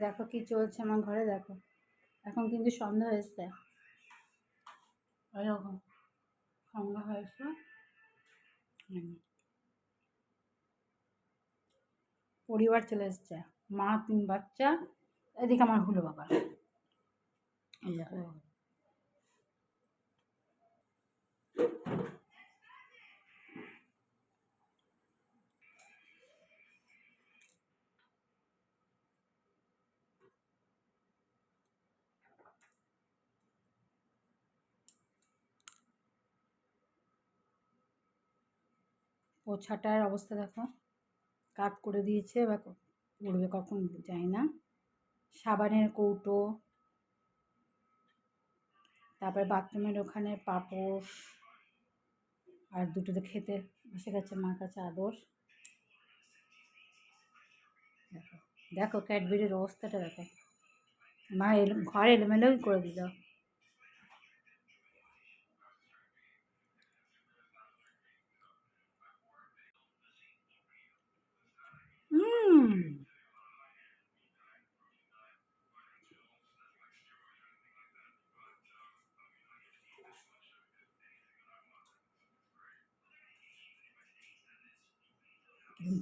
দেখো কি চলছে আমার ঘরে, দেখো। এখন কিন্তু সন্ধ্যা হয়েছে। এরকম সন্ধ্যা হয়েছে। পরিবার চলে এসছে। মা, তিন বাচ্চা, এদিকে আমার হলো বাবা। এই দেখো। পোছাটার অবস্থা দেখো। কাত করে দিয়েছে ক- উড়বে কখন যায় না। সাবানের কৌটো, তারপরে বাথরুমের ওখানে পাপোশ, আর দুটোতে খেতে বসে গেছে মার কাছে দেখো দেখো ক্যাডবেরির অবস্থাটা দেখো। মা এলো ঘর এলোমেলোই করে দিল।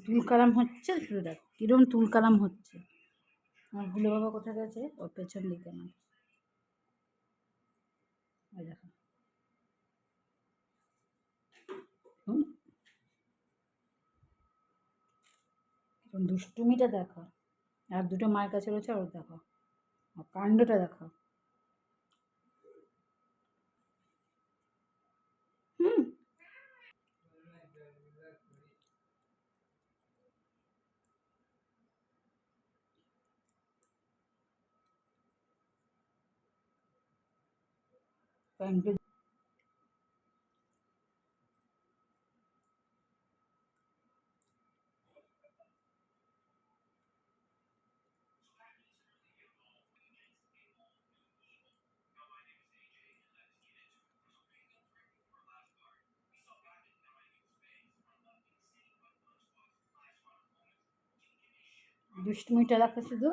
তুল কালাম হচ্ছে? শুধু দেখ, কিরম তুল কালাম হচ্ছে? আমার ভুলে বাবা কোথায় গেছে? ওর পেছন দিকে আমার। দেখো। হুম কিরম দুষ্টুমিটা দেখো আর দুটো মায়ের কাছে রয়েছে ওর দেখো আর কাণ্ডটা দেখো হুম। দুষ্টুমিটা দেখো শুধু।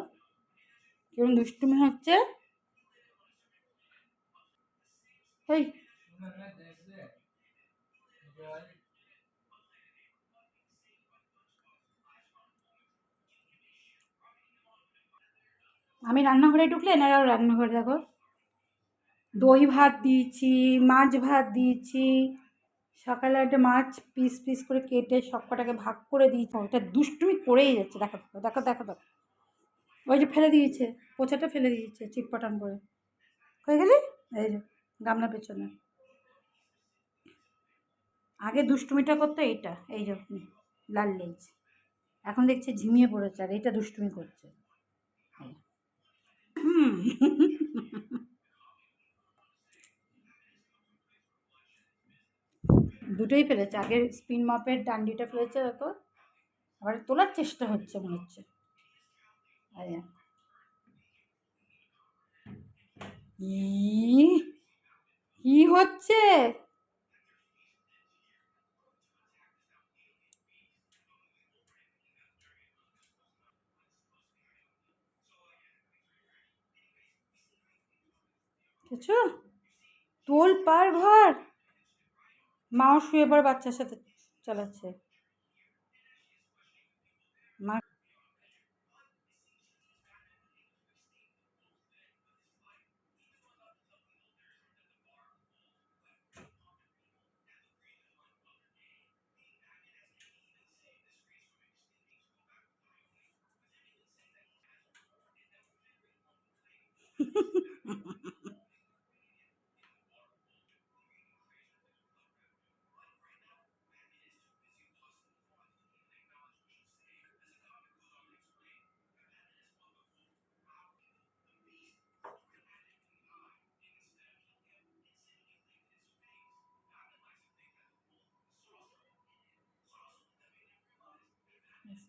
কিরম দুষ্টুমি হচ্ছে। আমি রান্নাঘরে ঢুকলে এনারাও রান্নাঘরে দেখো? দই ভাত দিয়েছি, মাছ ভাত দিয়েছি। সকালে একটা মাছ পিস পিস করে কেটে সব কটাকে ভাগ করে দিয়েছে। ওটা দুষ্টুমি করেই যাচ্ছে। দেখো দেখো দেখো দেখো ওই যে ফেলে দিয়েছে, পোছাটা ফেলে দিয়েছে চিটপটান করে। হয়ে গেলি? এই যে গামলা পেছনে। আগে দুষ্টুমিটা করতো এইটা, এই যে লাল লেজ। এখন দেখছে ঝিমিয়ে পড়েছে আর এইটা দুষ্টুমি করছে। হুম। দুটোই ফেলেছে। আগে স্পিন মাপের ডান্ডিটা ফেলেছে দেখো আবার তোলার চেষ্টা হচ্ছে মনে হচ্ছে। কি হচ্ছে? কিছু? তোল পার ঘর? মাও শুয়ে পড়ে বাচ্চার সাথে চালাচ্ছে। মা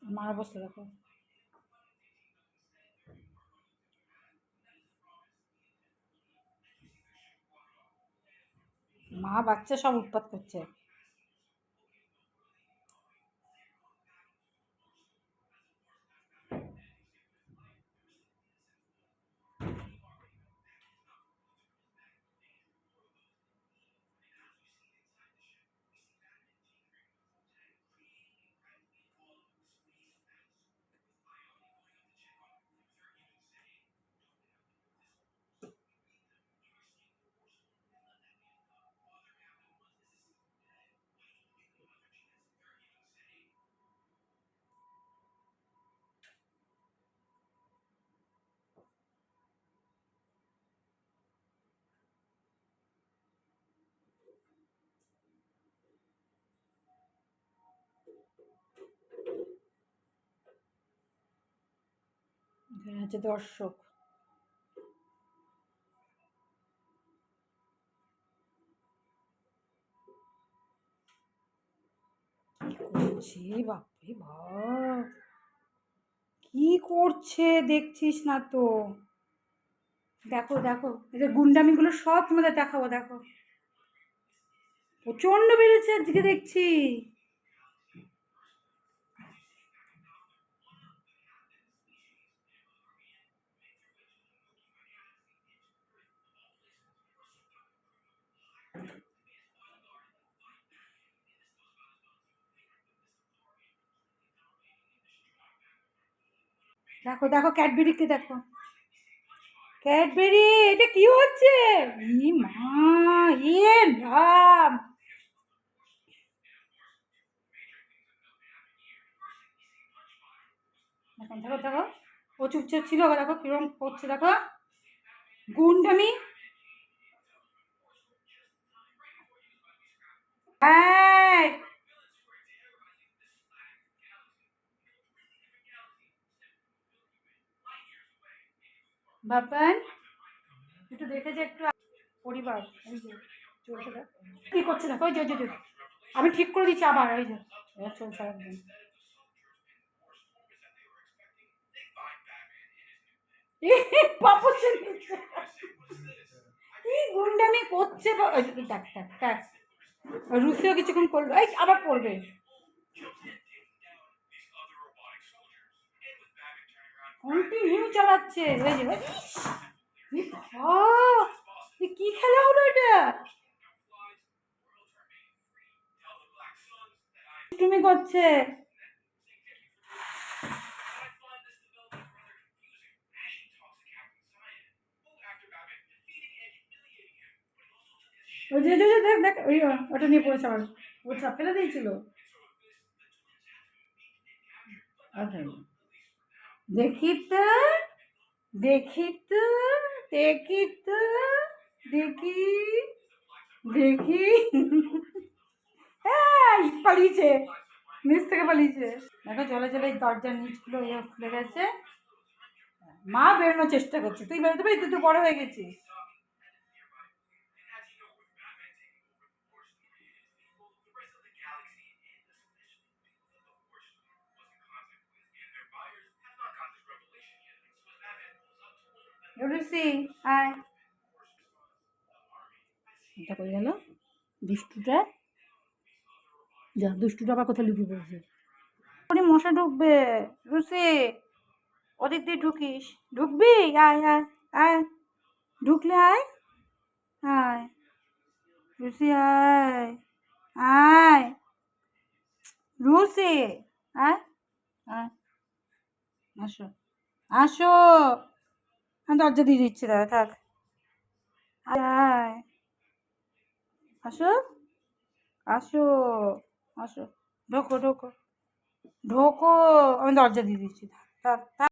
মার অবস্থা দেখো। মা বাচ্চা সব উৎপাত করছে। এখানে হচ্ছে দর্শক। বাপরে বাপ! কি করছে? দেখছিস না তো। দেখো দেখো এদের গুন্ডামিগুলো সব তোমাদের দেখাবো, দেখো। প্রচণ্ড বেড়েছে আজকে দেখছি। দেখো দেখো ক্যাডবেরিকে দেখো। ক্যাডবেরি এটা কি হচ্ছে? মা রাম। দেখো দেখো দেখো। ও চুপচাপ ছিল, দেখো, কিরম করছে, দেখো। গুন্ডামি। বাপন একটু দেখে যে একটু পরিবার এই যে চলছে কি করছে দেখো ওই যে যে, আমি ঠিক করে দিচ্ছি আবার ওই যে। চলছে একদম। ছেড়ে দিচ্ছে। কি গুন্ডামি করছে দেখ দেখ দেখ। রুসিও কিছুক্ষণ করল। এই আবার পড়বে কন্টিনিউ চালাচ্ছে। এ কি খেলা হলো এটা? তুমি করছে। ওই যে দেখ দেখ, ওই ওটা নিয়ে পড়েছে আবার ও চাপ ফেলে দিয়েছিল। আচ্ছা। দেখি তো দেখি তো, দেখি দেখি হ্যাঁ পালিয়েছে, নিচ থেকে পালিয়েছে। দেখো চলে চলে এই দরজার নিচগুলো ইয়ে খুলে গেছে। মা বেরোনোর চেষ্টা করছে। তুই বেরোতে পারি তুই তো বড় হয়ে গেছিস। আয় এটা কই গেল? দুষ্টুটা? যা দুষ্টুটা আবার কোথায় লুকিয়ে পড়েছে। ওরে মশা ঢুকবে। লুসি ওদিক দিয়ে ঢুকিস। ঢুকবি? আয় আয় আয়। ঢুকলে আয়? আয়। লুসি আয়। আয়। লুসি আয়। আয়। আসো। আসো। আমি দরজা দিয়ে দিচ্ছি, দাদা, থাক। আসো। আসো। আসো। ঢোকো ঢোকো। ঢোকো। আমি দরজা দিয়ে দিচ্ছি, থাক থাক।